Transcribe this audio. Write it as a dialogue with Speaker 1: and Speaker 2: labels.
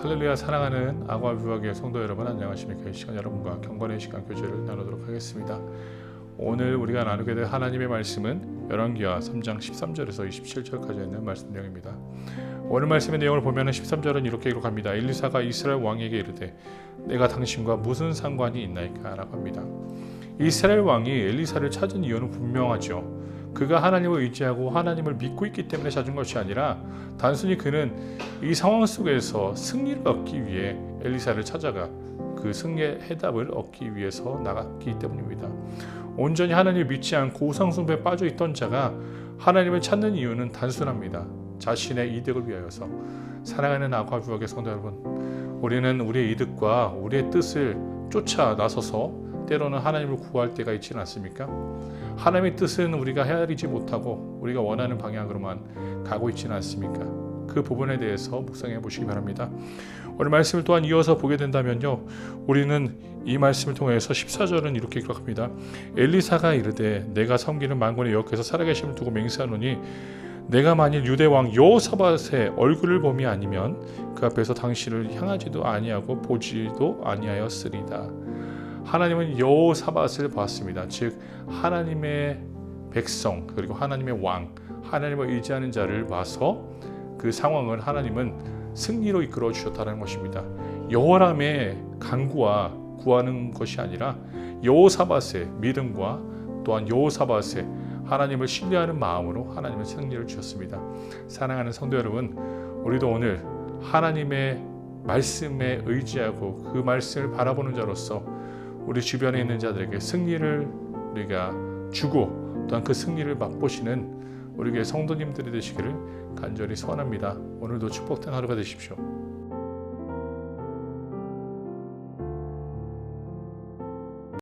Speaker 1: 할렐루야 사랑하는 아과 뷰학의 성도 여러분 안녕하십니까? 이 시간 여러분과 경건의 시간 교제를 나누도록 하겠습니다. 오늘 우리가 나누게 될 하나님의 말씀은 열왕기하 3장 13절에서 27절까지 있는 말씀 내용입니다. 오늘 말씀의 내용을 보면 13절은 이렇게 기록합니다. 엘리사가 이스라엘 왕에게 이르되 내가 당신과 무슨 상관이 있나이까? 라고 합니다. 이스라엘 왕이 엘리사를 찾은 이유는 분명하죠 그가 하나님을 의지하고 하나님을 믿고 있기 때문에 찾은 것이 아니라 단순히 그는 이 상황 속에서 승리를 얻기 위해 엘리사를 찾아가 그 승리의 해답을 얻기 위해서 나갔기 때문입니다. 온전히 하나님을 믿지 않고 우상숭배에 빠져 있던 자가 하나님을 찾는 이유는 단순합니다. 자신의 이득을 위하여서 사랑하는 아과주역의 성도 여러분, 우리는 우리의 이득과 우리의 뜻을 쫓아 나서서 때로는 하나님을 구할 때가 있지는 않습니까? 하나님의 뜻은 우리가 헤아리지 못하고 우리가 원하는 방향으로만 가고 있지는 않습니까? 그 부분에 대해서 묵상해 보시기 바랍니다. 오늘 말씀을 또한 이어서 보게 된다면요. 우리는 이 말씀을 통해서 14절은 이렇게 기록합니다. 엘리사가 이르되 내가 섬기는 만군의 여호와께서 살아계심을 두고 맹세하노니 내가 만일 유대 왕 여호사밧의 얼굴을 봄이 아니면 그 앞에서 당신을 향하지도 아니하고 보지도 아니하였으리다. 하나님은 여호사밧을 보았습니다. 즉 하나님의 백성 그리고 하나님의 왕, 하나님을 의지하는 자를 봐서 그 상황을 하나님은 승리로 이끌어 주셨다는 것입니다. 여호람의 간구와 구하는 것이 아니라 여호사밧의 믿음과 또한 여호사밧의 하나님을 신뢰하는 마음으로 하나님은 승리를 주셨습니다. 사랑하는 성도 여러분, 우리도 오늘 하나님의 말씀에 의지하고 그 말씀을 바라보는 자로서 우리 주변에 있는 자들에게 승리를 우리가 주고 또한 그 승리를 맛보시는 우리 교회 성도님들이 되시기를 간절히 소원합니다. 오늘도 축복된 하루가 되십시오.